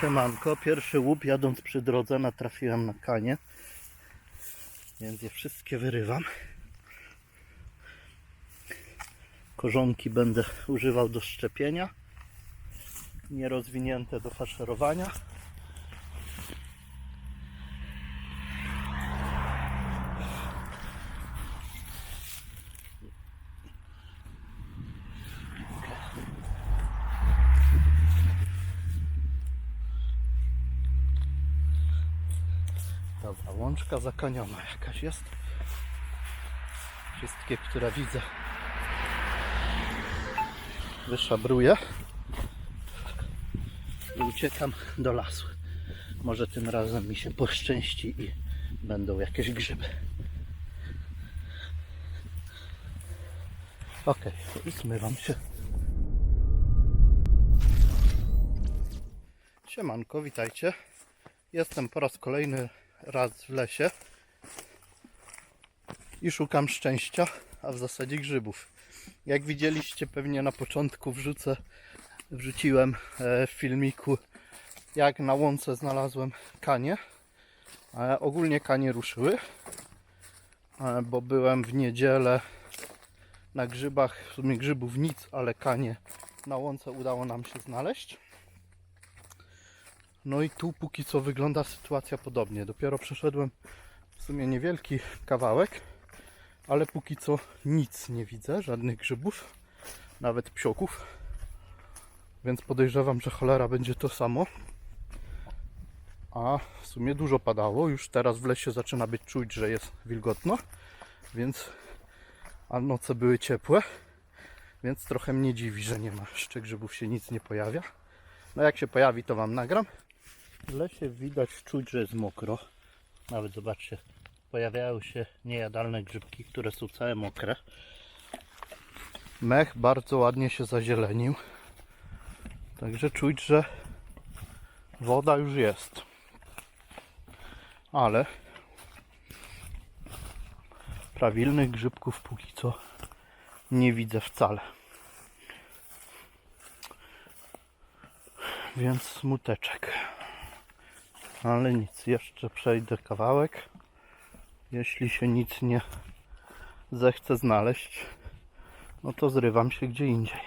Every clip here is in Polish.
Siemanko, pierwszy łup jadąc przy drodze natrafiłem na kanie. Więc je wszystkie wyrywam. Korzonki będę używał do szczepienia. Nierozwinięte do faszerowania. Łączka zakaniona jakaś jest. Wszystkie, które widzę, wyszabruję i uciekam do lasu. Może tym razem mi się poszczęści i będą jakieś grzyby. Ok, i zmywam się. Siemanko, witajcie. Jestem po raz kolejny raz w lesie i szukam szczęścia, a w zasadzie grzybów. Jak widzieliście pewnie na początku wrzucę, wrzuciłem e, w filmiku jak na łące znalazłem kanie. E, ogólnie kanie ruszyły, e, bo byłem w niedzielę na grzybach, w sumie grzybów nic, ale kanie na łące udało nam się znaleźć. No i tu póki co wygląda sytuacja podobnie. Dopiero przeszedłem w sumie niewielki kawałek, ale póki co nic nie widzę, żadnych grzybów, nawet psioków. Więc podejrzewam, że cholera będzie to samo. A w sumie dużo padało, już teraz w lesie zaczyna być czuć, że jest wilgotno, więc a noce były ciepłe, więc trochę mnie dziwi, że nie ma jeszcze grzybów, się nic nie pojawia. No jak się pojawi, to Wam nagram. W lesie widać, czuć, że jest mokro. Nawet zobaczcie, pojawiają się niejadalne grzybki, które są całe mokre. Mech bardzo ładnie się zazielenił. Także czuć, że woda już jest. Ale prawilnych grzybków póki co nie widzę wcale. Więc smuteczek. Ale nic, jeszcze przejdę kawałek. Jeśli się nic nie zechce znaleźć, no to zrywam się gdzie indziej.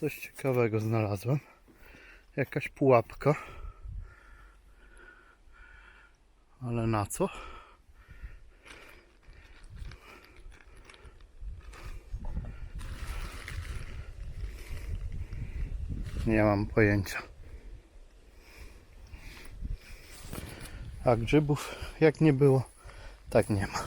Coś ciekawego znalazłem. Jakaś pułapka. Ale na co? Nie mam pojęcia. A grzybów jak nie było, tak nie ma.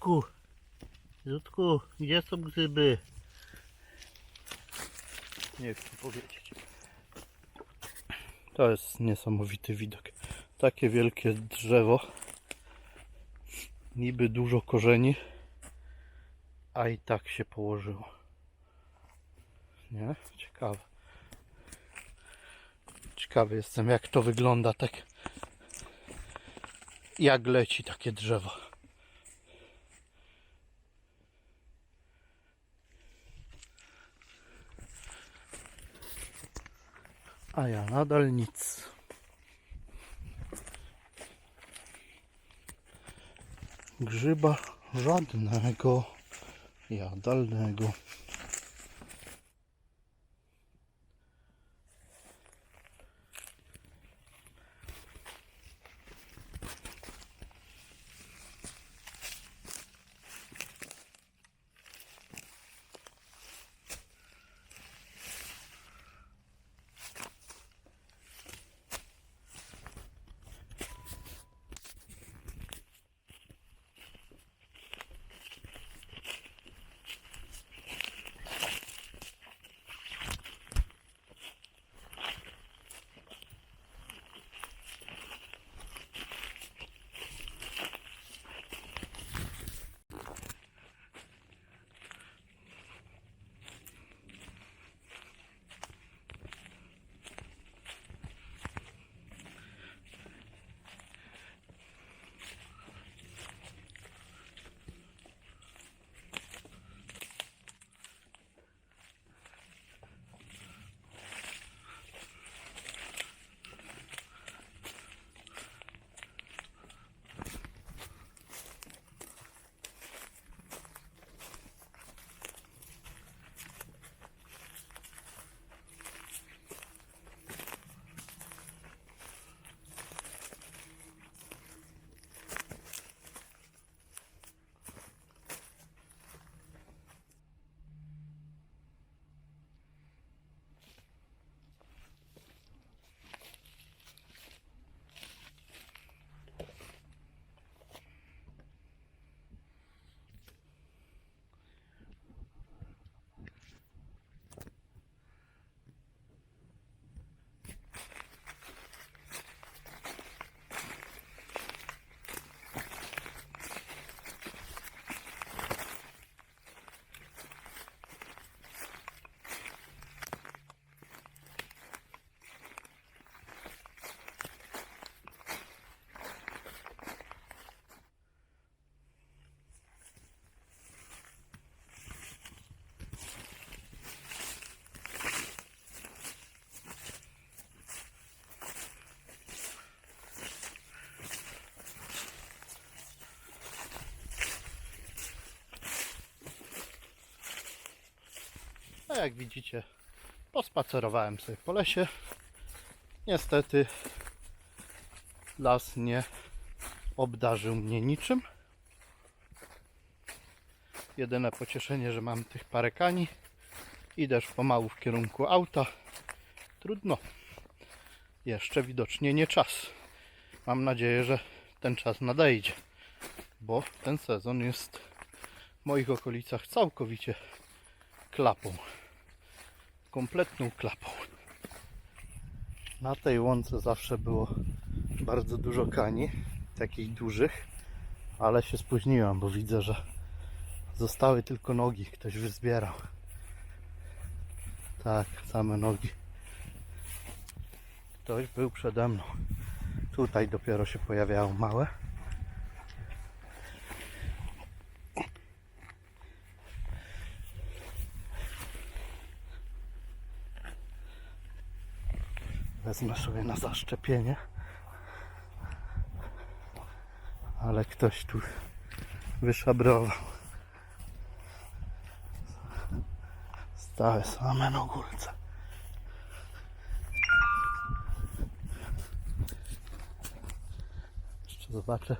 Jutku, Jutku, gdzie są grzyby? Nie chcę powiedzieć. To jest niesamowity widok. Takie wielkie drzewo. Niby dużo korzeni, a i tak się położyło. Nie? Ciekawe. Ciekawy jestem jak to wygląda tak. Jak leci takie drzewo. A ja nadal nic. Grzyba żadnego jadalnego. A jak widzicie, pospacerowałem sobie po lesie. Niestety las nie obdarzył mnie niczym. Jedyne pocieszenie, że mam tych parę kani. Idę już pomału w kierunku auta. Trudno. Jeszcze widocznie nie czas. Mam nadzieję, że ten czas nadejdzie, bo ten sezon jest w moich okolicach całkowicie klapą. Kompletną klapą. Na tej łące zawsze było bardzo dużo kani, takich dużych, ale się spóźniłem, bo widzę, że zostały tylko nogi. Ktoś wyzbierał. Tak, same nogi. Ktoś był przede mną. Tutaj dopiero się pojawiają małe. Wezmę sobie na zaszczepienie. Ale ktoś tu wyszabrował. Stałe same na górce. Jeszcze zobaczę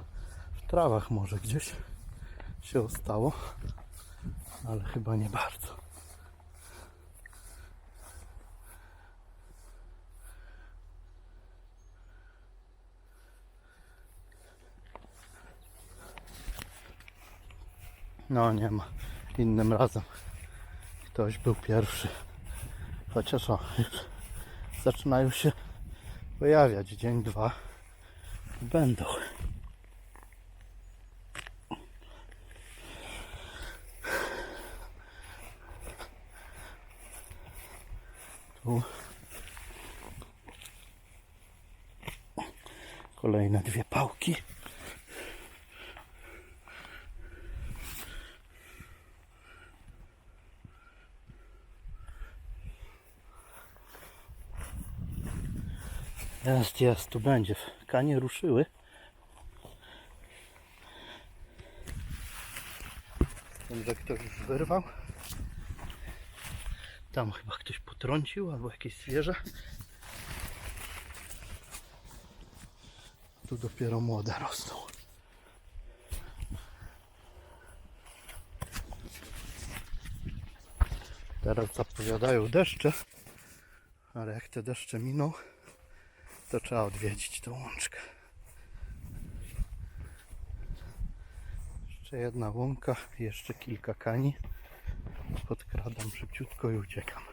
w trawach może gdzieś się ostało, ale chyba nie bardzo. No nie ma. Innym razem ktoś był pierwszy. Chociaż o, już zaczynają się pojawiać. Dzień, dwa będą. Tu kolejne dwie pałki. Jest, jest, tu będzie. Kanie ruszyły. Wiem, że ktoś już wyrwał. Tam chyba ktoś potrącił albo jakieś zwierzę. Tu dopiero młode rosną. Teraz zapowiadają deszcze, ale jak te deszcze miną, to trzeba odwiedzić tą łączkę. Jeszcze jedna łąka, jeszcze kilka kani. Podkradam szybciutko i uciekam.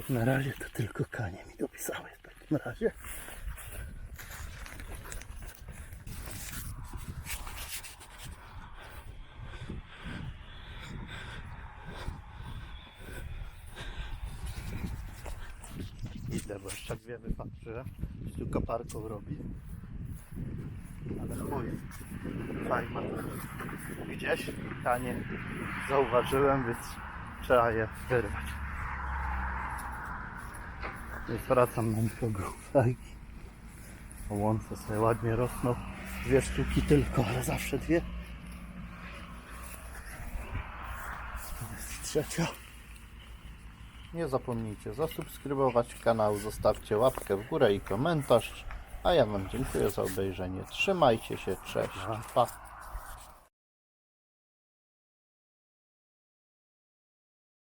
Jak na razie to tylko kanie mi dopisały w takim razie. Idę, bo jeszcze dwie wypatrzyłem. Gdzieś tu koparką robi. Ale chuj. Fajnie. Gdzieś kanie zauważyłem, więc trzeba je wyrwać. Nie zwracam na. O łące sobie ładnie rosną. Dwie sztuki tylko, ale zawsze dwie. Jest trzecia. Nie zapomnijcie zasubskrybować kanał, zostawcie łapkę w górę i komentarz. A ja Wam dziękuję za obejrzenie. Trzymajcie się, cześć, pa.